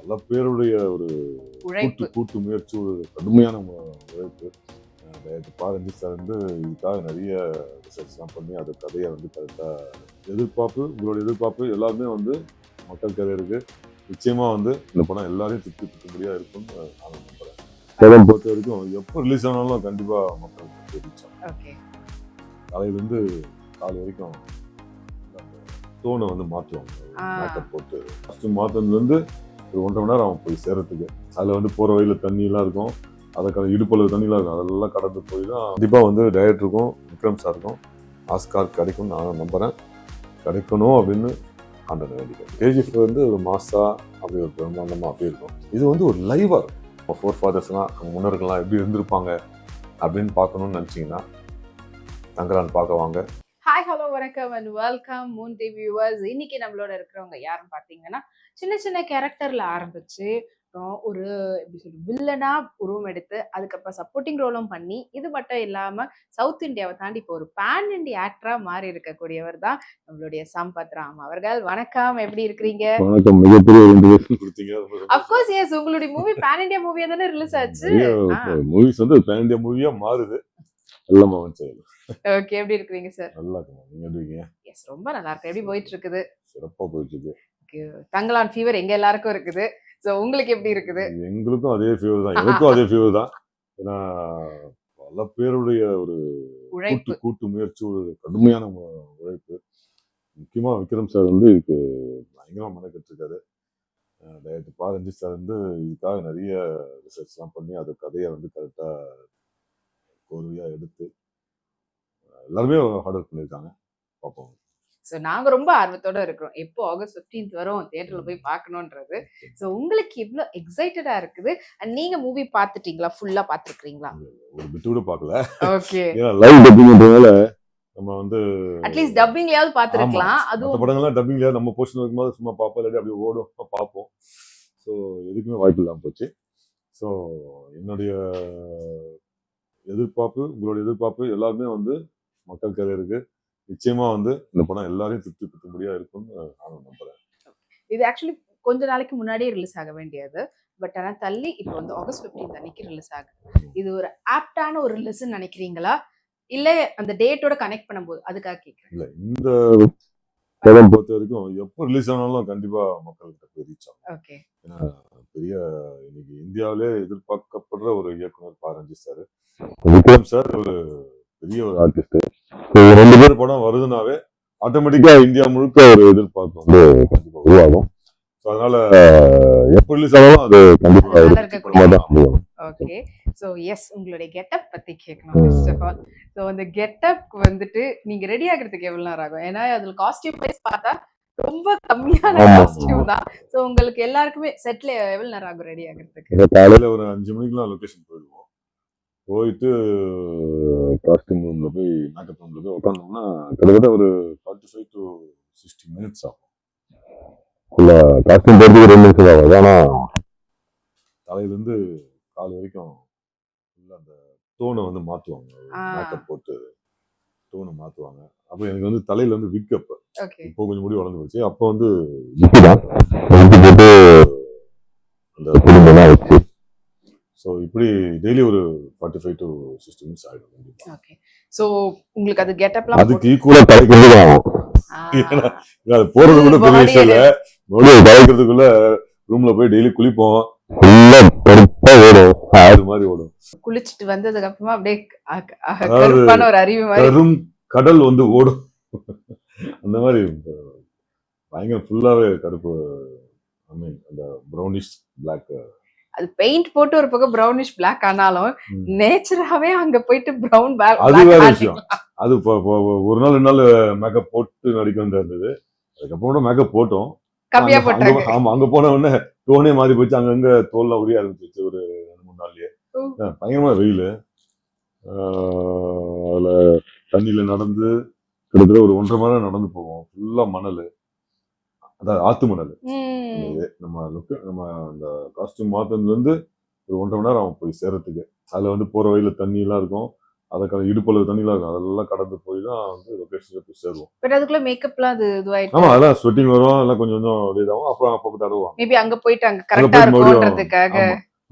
பல பேருடைய ஒரு கூட்டு கூட்டு முயற்சி ஒரு கடுமையான உழைப்பு. டைரக்டர் பாரஞ்சி சார் வந்து இதுக்காக நிறைய ரிசர்ச்லாம் பண்ணி அந்த கதையை வந்து கரெக்டாக எதிர்பார்ப்பு உங்களோட எதிர்பார்ப்பு எல்லாருமே வந்து மக்கள் கதையிருக்கு நிச்சயமா வந்து இந்த படம் எல்லாரையும் திருப்தி திருப்திபடியாக இருக்கும்னு நான் நம்புறேன். படம் பொறுத்த வரைக்கும் எப்போ ரிலீஸ் ஆனாலும் கண்டிப்பா மக்களுக்கு ரீச் ஆகும். ஓகே. காலையிலேருந்து காலை வரைக்கும் டோனை வந்து மாற்றுவாங்க. மேக்கப் போட்டு. ஃபஸ்ட்டு மாற்றினதுலேருந்து ஒரு ஒன்றரை மணி நேரம் அவன் போய் சேரத்துக்கு அதில் வந்து போகிற வழியில் தண்ணியெல்லாம் இருக்கும். அதை கட இடுப்பளவு தண்ணியெலாம் இருக்கும். அதெல்லாம் கடந்து போய் தான் கண்டிப்பாக வந்து டைரக்டருக்கும் விக்ரம் சாருக்கும் ஆஸ்கார் கிடைக்கும்னு நான் நம்புகிறேன் கிடைக்கணும் அப்படின்னு ஆண்டனை வேண்டிக்கிறேன். கேஜிஎஃப் வந்து ஒரு மாசா அப்படி ஒரு பிரம்மாண்டமாக அப்படி இருக்கும். இது வந்து ஒரு லைவாக இருக்கும். ஃபோர் ஃபாதர்ஸ்லாம் அவங்க முன்னோர்கள்லாம் எப்படி இருந்திருப்பாங்க அப்படின்னு பார்க்கணும்னு நினச்சிங்கன்னா தங்கரான் பார்க்க வாங்க. ஹாய் ஹலோ வணக்கம் and welcome moon T viewers இன்னைக்கு நம்மளோட இருக்கிறவங்க யாருன்னு பார்த்தீங்கன்னா சின்ன சின்ன கேரக்டர்ல ஆரம்பிச்சு அப்புறம் ஒரு எப்படி சொல்றது வில்லனா உருவம் எடுத்து அதுக்கப்புறம் சப்போர்ட்டிங் ரோலும் பண்ணி இது மட்டும் இல்லாம சவுத் இந்தியாவை தாண்டி இப்போ ஒரு பேன் இண்டியா ஆக்டரா மாறி இருக்கக்கூடியவர் தான் நம்மளுடைய சம்பத் ராம் அவர்கள். வணக்கம். எப்படி இருக்கிறீங்க? வணக்கம். மிகப்பெரிய ஒரு இன்ட்ரடக்ஷன் கொடுத்தீங்க. ரொம்ப சந்தோஷம். அப்கோர்ஸ் எஸ் உங்களுடைய மூவி பேன் இண்டியா மூவியா தானே ரிலீஸ் ஆச்சு? மூவிஸ் வந்து பேன் இந்தியா மூவியா மாறுது. எல்லாமே வந்து ஓகே எப்படி இருக்கிறீங்க சார் நல்லா இருக்குங்க நீங்க எப்படி இருக்கீங்க? எஸ் ரொம்ப நல்லா இருக்கு எப்படி போயிட்டு இருக்குது? சிறப்பா போயிட்டு இருக்கு. தங்கலான் ஃபீவர் எங்க எல்லாருக்கும் இருக்குது. சோ உங்களுக்கு எப்படி இருக்குது? எங்களுக்கும் அதே ஃபீவர் தான். எனக்கும் அதே ஃபீவர் தான். ஏன்னா பல பேருடைய ஒரு கூட்டு உழைப்பு. கூட்டு முயற்சி ஒரு கடுமையான உழைப்பு. முக்கியமா விக்ரம் சார் வந்து இதுக்கு பயங்கரமா மெனக்கெட்டு இருக்காரு டைரக்டர் பாரஞ்சி சார் வந்து இதுக்காக நிறைய ரிசர்ச்லாம் பண்ணி அந்த கதையை வந்து கரெக்டா கோர்வையா எடுத்து எல்லாருமே ஹார்ட் ஒர்க் பண்ணியிருக்காங்க. பார்ப்போம். சோ நாங்க ரொம்ப ஆர்வத்தோட இருக்கிறோம். எப்போ ஆகஸ்ட் 15th வரும்? தியேட்டர்ல போய் பார்க்கணும்ன்றது. சோ உங்களுக்கு இவ்ளோ எக்ஸைட்டடா இருக்குது. அண்ட் நீங்க மூவி பார்த்துட்டீங்களா? ஃபுல்லா பார்த்துருக்கீங்களா ஒரு பிட்டு கூட பார்க்கல. ஓகே லைவ் டப்பிங்ன்றதுனால நம்ம வந்து அட்லீஸ்ட் டப்பிங்லயாவது பார்த்துருக்கலாம். அதுவும் படங்கள்லாம் டப்பிங்ல நம்ம போர்ஷன் இருக்கும்போது சும்மா பார்ப்போம். இல்லாட்டி அப்படியே ஓடும். பார்ப்போம். ஸோ எதுக்குமே வாய்ப்பு இல்லாமல் போச்சு. ஸோ என்னுடைய எதிர்பார்ப்பு உங்களுடைய எதிர்பார்ப்பு எல்லாருமே வந்து மக்கள் கதை இருக்கு. நிச்சயமா வந்து இந்த படம் எல்லாரையும் திருப்தி படுத்தும்படியா இருக்கும்னு நான் நம்புறேன். இது ஆக்சுவலி கொஞ்ச நாளைக்கு முன்னாடியே ரிலீஸ் ஆக வேண்டியது. பட் ஆனா தள்ளி இப்போ வந்து ஆகஸ்ட் 15th அன்னைக்கு ரிலீஸ் ஆகுது. இது ஒரு ஆப்டான ஒரு ரிலீஸ்னு நினைக்கிறீங்களா? இல்ல அந்த டேட்டோட கனெக்ட் பண்ணும்போது அதுக்காக கேக்குறேன் இல்ல இந்த படம் பொறுத்த வரைக்கும் எப்போ ரிலீஸ் ஆனாலும் கண்டிப்பா மக்கள்கிட்ட போய் ரீச் ஆகும். ஓகே ஏன்னா பெரிய இன்னைக்கு இந்தியாவிலே எதிர்பார்க்கப்படுற ஒரு இயக்குனர் பாரஞ்சி சார். விக்ரம் சார் ஒரு பெரிய ஒரு ஆர்டிஸ்ட் ரெண்டு பேர் படம் வருதுனாவே ஆட்டோமேட்டிக்கா இந்தியா முழுக்க ஒரு எதிர்பார்ப்பு வந்து கண்டிப்பா உருவாகும். அதனால எப்போ ரிலீஸ் ஆனாலும் அது கண்டிப்பா. ஓகே ஸோ எஸ் உங்களுடைய கெட்டப் பத்தி கேட்கணும் ஃபர்ஸ்ட் ஆஃப் ஆல் ஸோ அந்த கெட்டப் வந்துட்டு நீங்க ரெடி ஆகுறதுக்கு எவ்வளவு நேரம் ஆகும்? ஏன்னா அதுல காஸ்டியூம் வைஸ் பார்த்தா ரொம்ப கம்மியான காஸ்டியூம் தான். ஸோ உங்களுக்கு எல்லாருக்குமே செட்ல எவ்வளவு நேரம் ஆகும் ரெடி ஆகுறதுக்கு? காலையில ஒரு அஞ்சு மணிக்கெல்லாம் லொகேஷன் போயிடுவோம். போயிட்டு காஸ்டியூம் ரூம்ல போய் மேக்கப் ரூம்ல போய் உட்காந்தோம்னா கிட்டத்தட்ட ஒரு forty five to sixty minutes ஆகும் காஸ்டியூம் போகிறதுக்கு ரெண்டு நிமிஷம் ஆகும். ஆனா தலையிலேருந்து கால் வரைக்கும் அந்த டோனை வந்து மாற்றுவாங்க. மேக்கப் போட்டு டோனை மாற்றுவாங்க அப்போ எனக்கு வந்து தலையில வந்து விக் அப்போ இப்போ கொஞ்சம் முடி வளர்ந்து போச்சு. அப்போ வந்து விக்கு தான் விக்கு போட்டு அந்த குடும்பம்லாம் வச்சு. ஸோ இப்படி டெய்லி ஒரு forty five to sixty minutes ஆகிடும் கண்டிப்பாக ஓகே ஸோ உங்களுக்கு அது கெட்டப்லாம் அதுக்கு ஈக்குவலாக தலைக்கிறது அது போறது கூட பெரிய விஷயம் இல்லை. மறுபடியும் தலைக்கிறதுக்குள்ள ரூம்ல போய் டெய்லி குளிப்போம். ஓடும். அது மாதிரி ஓடும். குளிச்சுட்டு வந்ததுக்கு அப்புறமா அப்படியே ஒரு அறிவு மாதிரி கடல் வந்து ஓடும். அந்த மாதிரி பயங்கர ஃபுல்லாவே கருப்பு ஐ மீன் அந்த ப்ரௌனிஷ் பிளாக் அது பெயிண்ட் போட்டு ஒரு பக்கம் ப்ரௌனிஷ் பிளாக் ஆனாலும் நேச்சராவே அங்க போயிட்டு ப்ரௌன் அது வேற விஷயம். அது ஒரு நாள் ரெண்டு நாள் மேக்கப் போட்டு நடிக்க வேண்டியது அதுக்கப்புறம் கூட மேக்கப் போட்டோம். கம்மியா போட்டாங்க. ஆமா அங்க போன உடனே டோனே மாறி போச்சு. அங்கங்க தோல்லாம் உரிய ஆரம்பிச்சிச்சு ஒரு ரெண்டு மூணு நாள்லயே. பயங்கரமா வெயில். அதுல தண்ணியில நடந்து கிட்டத்தட்ட ஒரு ஒன்றரை மணி நேரம் நடந்து போவோம். ஃபுல்லா மணல். அதாவது ஆத்து மணல் ம். இது நம்ம லுக்கு நம்ம அந்த காஸ்டியூம் மாத்தினதுல இருந்து ஒரு ஒன்றரை மணி நேரம் போய் சேர்றதுக்கு. அதுல வந்து போற வழியில தண்ணி எல்லாம் இருக்கும். அதுக்கான இடுப்பளவு தண்ணிலாம் இருக்கும். அதெல்லாம் கடந்து போய் தான் வந்து லொக்கேஷனில் போய் சேருவோம். பட் அதுக்குள்ள மேக்கப்லாம் அது இதுவாயிட்டு ஆமா அதெல்லாம் ஸ்வெட்டிங் வரும். எல்லாம் கொஞ்சம் கொஞ்சம் இதாகும். அப்புறம் அப்பப்போ தடவுவாங்க. மேபி அங்க போயிட்டு அங்க கரெக்டா இருக்கும்ன்றதுக்காக.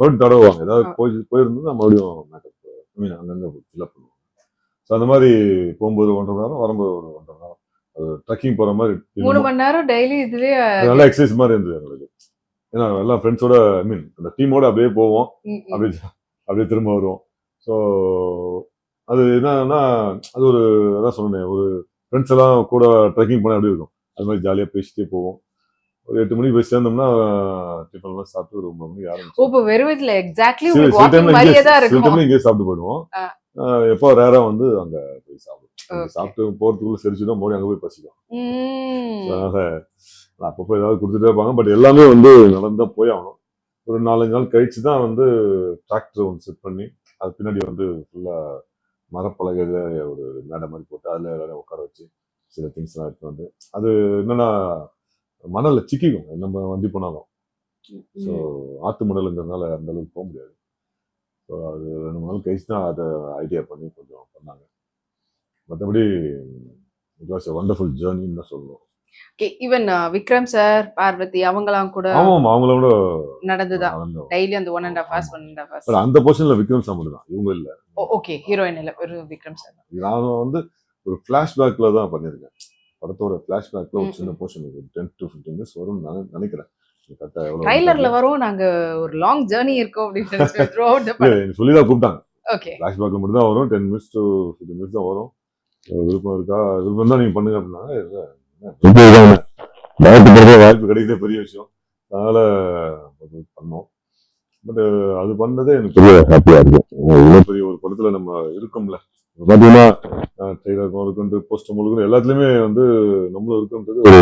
மறுபடியும் தடவுவாங்க. ஏதாவது. போய் போயிருந்தா மறுபடியும் மேக்கப் ஐ மீன் அங்கங்க ஃபில்அப் பண்ணுவாங்க. ஸோ அந்த மாதிரி போகும்போது ஒன்றரை நேரம் வரும்போது ஒரு ஒன்றரை நேரம் ட்ரக்கிங் போற மாதிரி மூணு மணி நேரம் டெய்லி இதுவே அது நல்ல எக்ஸசைஸ் மாதிரி இருந்தது எங்களுக்கு. ஏன்னா எல்லாம் ஃப்ரெண்ட்ஸோட ஐ மீன் அந்த டீமோட அப்படியே போவோம். அப்படியே அப்படியே திரும்ப வருவோம். ஸோ அது என்னன்னா அது ஒரு அதான் சொன்னேன் ஒரு ஃப்ரெண்ட்ஸ் எல்லாம் கூட ட்ரெக்கிங் பண்ண அப்படி இருக்கும்? அது மாதிரி ஜாலியாக பேசிட்டே போவோம். ஒரு எட்டு மணிக்கு போய் சேர்ந்தோம்னா டிஃபன்லாம் சாப்பிட்டு ஒரு ஒன்பது மணிக்கு ஆரம்பிச்சு இப்போ வெறும் இதுல எக்ஸாக்ட்லி சில டைம்ல இங்கே சாப்பிட்டு போயிடுவோம். எப்போ ரேரா வந்து அங்க போய் சாப்பிடுவோம் அங்க Okay. சாப்பிட்டு போறதுக்குள்ள செரிச்சுடும் மறுபடியும் அங்க போய் பசிக்கும். அதனால அப்பப்போ ஏதாவது கொடுத்துட்டே இருப்பாங்க. பட் எல்லாமே வந்து நடந்தா போய் ஆகணும். ஒரு நாலஞ்சு நாள் கழிச்சு தான் வந்து டிராக்டர் ஒன்று செட் பண்ணி அது பின்னாடி வந்து ஃபுல்லா மரப்பலகையில ஒரு மேடை மாதிரி போட்டு அதுல எல்லாரும் உட்கார வச்சு சில திங்ஸ் எல்லாம் எடுத்து வந்து. அது என்னன்னா மணல்ல சிக்கிக்கும். நம்ம வண்டி போனாலும். ஸோ ஆத்து மணலுங்கிறதுனால அந்த அளவுக்கு போக முடியாது. ஸோ அது ரெண்டு மூணு நாள் கழிச்சு தான் அதை ஐடியா பண்ணி கொஞ்சம் பண்ணாங்க. மற்றபடி இட் வாஸ் வண்டர்ஃபுல் ஜேர்னின்னு தான் சொல்லுவோம் okay even Vikram sir Parvathy அவங்கலாம் கூட ஆமாம் அவங்களோட நடந்துதான். நடந்தோம். டெய்லி அந்த one and half hours one and half but hours அந்த போர்ஷன்ல விக்ரம் சாமி தான் இவங்க இல்ல. ஓகே ஹீரோயின் இல்ல வெறும் விக்ரம் சார் நான் வந்து ஒரு ஃபிளாஷ்பேக்ல தான் பண்ணியிருக்கேன். படத்தோட ஃபிளாஷ்பேக்ல ஒரு சின்ன போர்ஷன் ஒரு டென் டு ஃபிஃப்டின் மினிட்ஸ் வரும்னு நான் நினைக்கிறேன். ட்ரைலர்ல வரும் நாங்க ஒரு லாங் ஜேர்னி இருக்கோம் அப்படின்னு சொல்லி தான் கூப்பிட்டாங்க. ஓகே ஃபிளாஷ்பேக்ல மட்டும் தான் வரும் ten minutes to fifteen minutes தான் வரும். விருப்பம் இருக்கா? விருப்பம் தான் நீங்க பண்ணுங்க என்ன, வாய்ப்பு வாய்ப்பு கிடைக்கிறதே பெரிய விஷயம். அதனால அது பண்ணோம். பட் அது பண்ணதே எனக்கு பெரிய ஹாப்பியா இருக்கு இவ்வளோ பெரிய ஒரு படத்துல நம்ம இருக்கோம்ல. இப்ப பாத்தீங்கன்னா ட்ரெய்லருக்கும் இருக்குன்ட்டு போஸ்ட் முழுக்கும் எல்லாத்துலயுமே வந்து நம்மளும் இருக்குன்றது ஒரு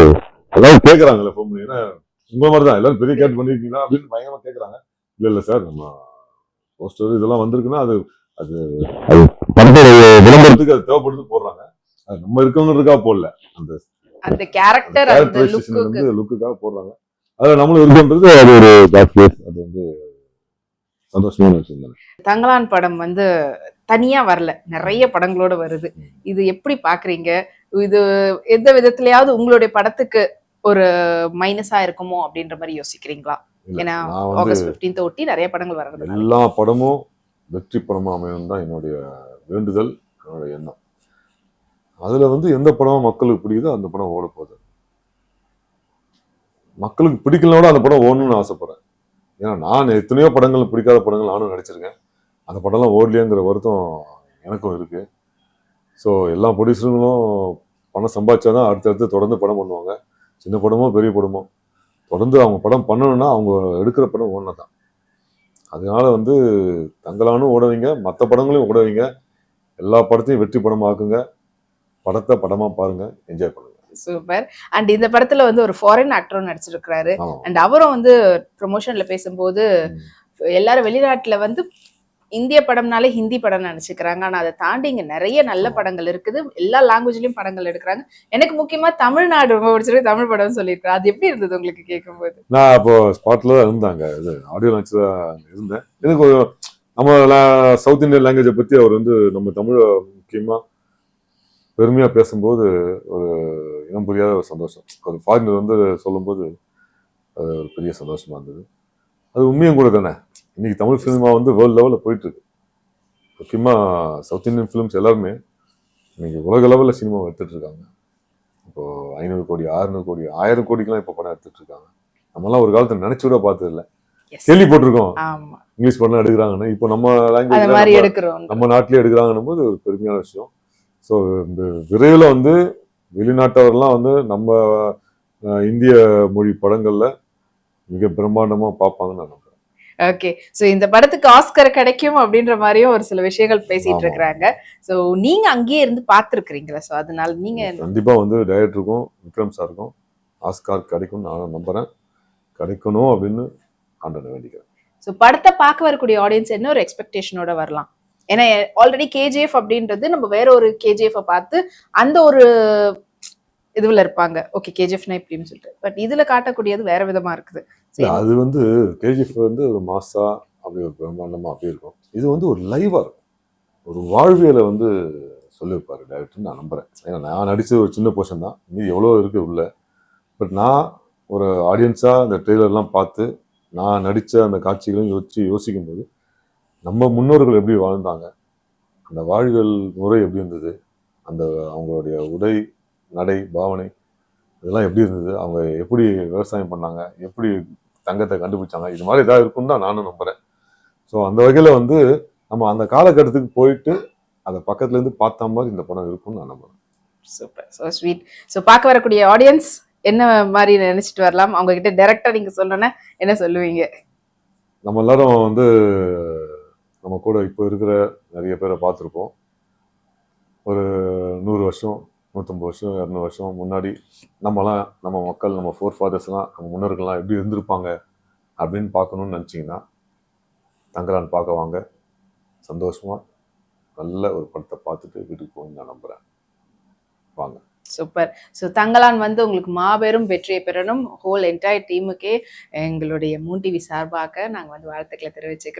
எல்லாரும் கேட்கறாங்கல்ல ஃபோன் பண்ணி. ஏன்னா உங்க மாதிரி தான். எல்லாரும் பெரிய கேட் பண்ணிருக்கீங்களா அப்படின்னு பயங்கரமா கேட்கறாங்க இல்ல இல்ல சார் நம்ம போஸ்டர் இதெல்லாம் வந்திருக்குன்னா அது அது அது படத்தோட விளம்பரத்துக்கு அது தேவைப்படுது போடுறாங்க. அது நம்ம இருக்கவங்களுக்கா போடல. அந்த அந்த கேரக்டர் அந்த characterization லுக்கு வந்து லுக்குக்காக போடுறாங்க. அதுல நம்மளும் இருக்குன்றது அது ஒரு பேக் அது வந்து சந்தோஷமான விஷயம் தானே. தங்கலான் படம் வந்து தனியா வரல. நிறைய படங்களோட வருது. இது எப்படி பாக்குறீங்க? இது எந்த விதத்திலயாவது உங்களுடைய படத்துக்கு ஒரு மைனஸா இருக்குமோ அப்படின்ற மாதிரி யோசிக்கிறீங்களா? ஏன்னா ஆகஸ்ட் 15th ஒட்டி நிறைய படங்கள் வர்றது எல்லா படமும் வெற்றி படமாக அமையும் தான் என்னுடைய வேண்டுதல் என்னுடைய எண்ணம். அதில் வந்து எந்த படம் மக்களுக்கு பிடிக்குதோ அந்த படம் ஓட போகுது. மக்களுக்கு பிடிக்கலனோட அந்த படம் ஓடணும்னு ஆசைப்பட்றேன். ஏன்னா நான் எத்தனையோ படங்கள் பிடிக்காத படங்கள் நானும் நடிச்சிருக்கேன். அந்த படம்லாம் ஓடலையேங்கிற வருத்தம் எனக்கும் இருக்குது ஸோ எல்லா ப்ரொடியூசருங்களும் பணம் சம்பாதிச்சாதான் அடுத்தடுத்து தொடர்ந்து படம் பண்ணுவாங்க. சின்ன படமோ பெரிய படமோ. தொடர்ந்து அவங்க படம் பண்ணணும்னா அவங்க எடுக்கிற படம் ஒன்று தான் அதனால வந்து தங்களானும் ஓட வைங்க மற்ற படங்களையும் ஓட வைங்க. எல்லா படத்தையும் வெற்றி படமாக்குங்க. படத்தை படமா பாருங்க. என்ஜாய் பண்ணுங்க. சூப்பர் அண்ட் இந்த படத்துல வந்து ஒரு ஃபாரின் ஆக்டரும் நடிச்சிருக்கிறாரு. அண்ட் அவரும் வந்து ப்ரொமோஷன்ல பேசும்போது எல்லாரும் வெளிநாட்டுல வந்து இந்திய படம்னாலே ஹிந்தி படம் நினைச்சுக்கிறாங்க. ஆனா அதை தாண்டி இங்க நிறைய நல்ல படங்கள் இருக்குது. எல்லா லாங்குவேஜ்லயும் படங்கள் எடுக்கிறாங்க. எனக்கு முக்கியமா தமிழ்நாடு ரொம்ப பிடிச்சிருக்கு. தமிழ் படம் சொல்லியிருக்கிறேன் அது எப்படி இருந்தது உங்களுக்கு கேட்கும்போது? நான் அப்போ ஸ்பாட்ல தான் இருந்தாங்க. இது ஆடியோ லான்ச்ல இருந்தேன். எனக்கு நம்ம சவுத் இந்தியன் லாங்குவேஜை பத்தி அவர் வந்து நம்ம தமிழ முக்கியமா பெருமையா பேசும்போது ஒரு இனம் புரியாத ஒரு சந்தோஷம். ஒரு ஃபாரினர் வந்து சொல்லும்போது அது ஒரு பெரிய சந்தோஷமா இருந்தது. அது உண்மையும் கூட தானே? இன்னைக்கு தமிழ் சினிமா வந்து வேர்ல்டு லெவலில் போயிட்டு இருக்கு முக்கியமா சவுத் இந்தியன் ஃபிலிம்ஸ் எல்லாருமே இன்னைக்கு உலக லெவலில் சினிமா எடுத்துட்டு இருக்காங்க இப்போ ஐநூறு கோடி ஆறுநூறு கோடி ஆயிரம் கோடிக்கெல்லாம் இப்போ படம் எடுத்துட்டு இருக்காங்க நம்மலாம் ஒரு காலத்துல நினைச்சு கூட பார்த்தது இல்ல Yes. கேள்விப்பட்டிருக்கோம். இங்கிலீஷ் படம் எடுக்கிறாங்கன்னு. இப்போ நம்ம லாங்குவேஜ் நம்ம நாட்டிலே எடுக்கிறாங்கன்னும் போது ஒரு பெருமையான விஷயம். ஸோ இந்த விரைவில் வந்து வெளிநாட்டவர்லாம் வந்து நம்ம இந்திய மொழி படங்கள்ல மிக பிரம்மாண்டமா பார்ப்பாங்கன்னு நான் நம்புறேன். ஓகே சோ இந்த படத்துக்கு ஆஸ்கர் கிடைக்கும் அப்படின்ற மாதிரியும் ஒரு சில விஷயங்கள் பேசிட்டு. இருக்கிறாங்க. சோ நீங்க அங்கேயே இருந்து பார்த்திருக்கிறீங்களா? சோ அதனால நீங்க கண்டிப்பா வந்து டைரக்டருக்கும் விக்ரம் சாருக்கும் ஆஸ்கார் கிடைக்கும்னு நான் நம்புறேன். கிடைக்கணும் அப்படின்னு ஆண்டனை வேண்டிக்கிறேன். ஸோ படத்தை பார்க்க வரக்கூடிய ஆடியன்ஸ் என்ன ஒரு எக்ஸ்பெக்டேஷனோட வரலாம்? ஏன்னா ஆல்ரெடி கேஜிஎஃப் அப்படின்றது நம்ம வேற ஒரு கேஜிஎஃப் பார்த்து அந்த ஒரு இதுல இருப்பாங்க. ஓகே கேஜிஎஃப்னா இப்படின்னு சொல்லிட்டு. பட் இதுல காட்டக்கூடியது வேற விதமா இருக்குது. அது வந்து கேஜிஎஃப் வந்து ஒரு மாசா அப்படி ஒரு பிரம்மாண்டமா அப்படி இருக்கும். இது வந்து ஒரு லைவா இருக்கும். ஒரு வாழ்வியலை வந்து சொல்லியிருப்பாரு டேரக்டர் நான் நம்புறேன். ஏன்னா நான் நடிச்சது ஒரு சின்ன போர்ஷன் தான். மீதி எவ்வளோ இருக்கு உள்ள. பட் நான் ஒரு ஆடியன்ஸாக அந்த ட்ரெய்லர்லாம் பார்த்து நான் நடித்த அந்த காட்சிகளையும் யோசிச்சு யோசிக்கும் போது நம்ம முன்னோர்கள் எப்படி வாழ்ந்தாங்க? அந்த வாழ்வியல் முறை எப்படி இருந்தது? அந்த அவங்களுடைய உடை நடை பாவனை இதெல்லாம் எப்படி இருந்தது? அவங்க எப்படி விவசாயம் பண்ணாங்க? எப்படி தங்கத்தை கண்டுபிடிச்சாங்க? இது மாதிரி ஏதாவது இருக்குன்னு தான் நானும் நம்புறேன். ஸோ அந்த வகையில் வந்து நம்ம அந்த காலகட்டத்துக்கு போயிட்டு அதை பக்கத்துல இருந்து பார்த்த மாதிரி இந்த படம் இருக்கும்னு நான் நம்புறேன். சூப்பர் ஸோ ஸ்வீட் ஸோ பார்க்க வரக்கூடிய ஆடியன்ஸ் என்ன மாதிரி நினைச்சிட்டு வரலாம்? அவங்க கிட்ட டைரக்டா நீங்க சொல்லணும்னா என்ன சொல்லுவீங்க? நம்ம எல்லாரும் வந்து நம்ம கூட இப்போ இருக்கிற நிறைய பேரை பார்த்துருப்போம். ஒரு நூறு வருஷம் நூற்றம்பது வருஷம் இரநூறு வருஷம் முன்னாடி நம்மலாம் நம்ம மக்கள் நம்ம ஃபோர் ஃபாதர்ஸ்லாம் நம்ம முன்னோர்கள்லாம் எப்படி இருந்திருப்பாங்க அப்படின்னு பார்க்கணுன்னு நினச்சிங்கன்னா தங்கலான் பார்க்க வாங்க. சந்தோஷமாக நல்ல ஒரு படத்தை பார்த்துட்டு வீட்டுக்கு போகணும்னு நான் நம்புகிறேன் வாங்க. சூப்பர். ஸோ தங்கலான் வந்து உங்களுக்கு மாபெரும் வெற்றியை பெறணும். ஹோல் என்டையர் டீமுக்கே எங்களுடைய மூன் டிவி சார்பாக நாங்கள் வந்து வாழ்த்துக்களை தெரிவிச்சுக்கிறோம்.